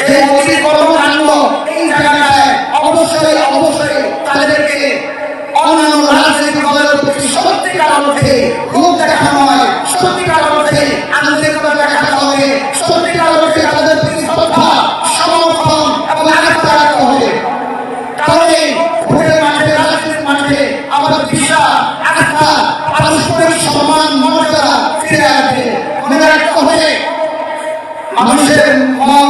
যে অতি কর্মকাণ্ড এই জায়গাটায় অবশ্যই অবশ্যই তাদেরকে অন্যান্য রাজনৈতিক দলের প্রতি সত্যিকার অর্থে লোক দেখানো হয়, সত্যিকার অর্থে আন্তরিকতা দেখাতে হবে, সত্যিকার অর্থে তাদের প্রতি শ্রদ্ধা, সমর্থন এবং আস্থা রাখতে হবে। তাহলে ভোটের মাঠে রাজনীতির মাঠে আমাদের বিশ্বাস আস্থা, পারস্পরিক সম্মান, মর্যাদা ফিরে মনে মানুষের মন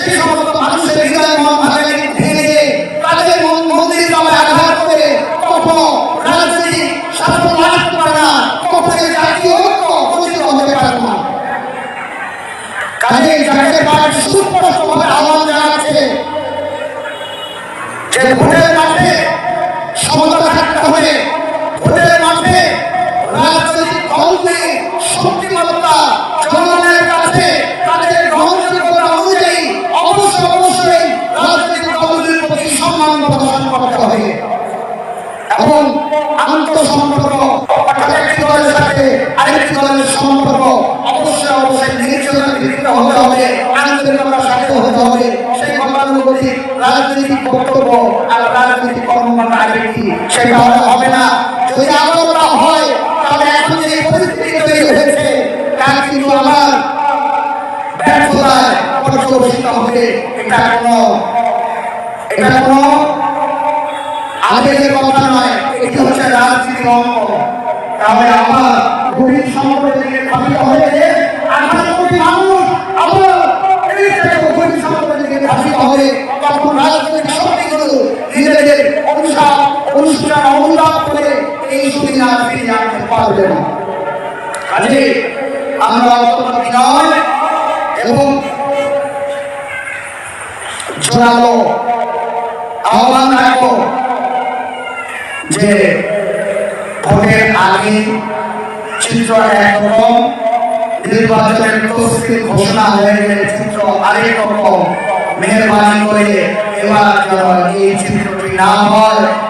সেই সমস্ত মানুষের হৃদয় মন ভাঙে ভেঙে তাদের মন মন্দির নামে আঘাত করে না কখনো জাতীয় ঐক্য প্রতিষ্ঠিত হতে পারে না কাজে জাতীয় পার্টি সুস্পষ্টভাবে আহ্বান জানাচ্ছে যে ভোটের সেটা হবে না। যদি আলোচনা হয়, তাহলে এখন যে পরিস্থিতি তৈরি হয়েছে, তার কিন্তু আমার ব্যর্থতায় পর্যবেসিত আমার সম্পদের অনুষ্ঠান অনুদান করে, এই সুবিধা ফিরিয়ে আনতে পারবে না। কাজে আমরা অত্যন্ত বিনয় এবং জোরালো আহ্বান রাখব যে ভোটের আগে চিত্র একরকম, নির্বাচনের তফসিল ঘোষণা হয়ে গেলে চিত্র আরেক রকম। মেহরবানি করে এবার এই চিত্রটি না হয়।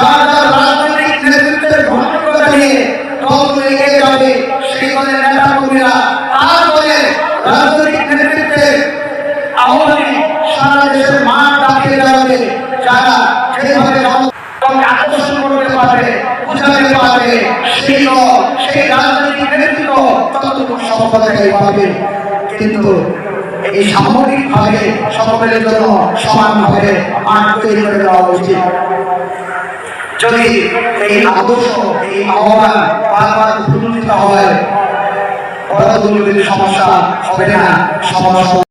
যারা যারা রাজনৈতিক সেই সারা দেশের যারা সেই রাজনৈতিক কিন্তু এই সামগ্রিকভাবে সকলের জন্য সমানভাবে মাঠ তৈরি করে দেওয়া উচিত। যদি এই আদর্শ এই আহ্বান বারবার উপলব্ধিত হয় সমস্যা হবে না সমস্যা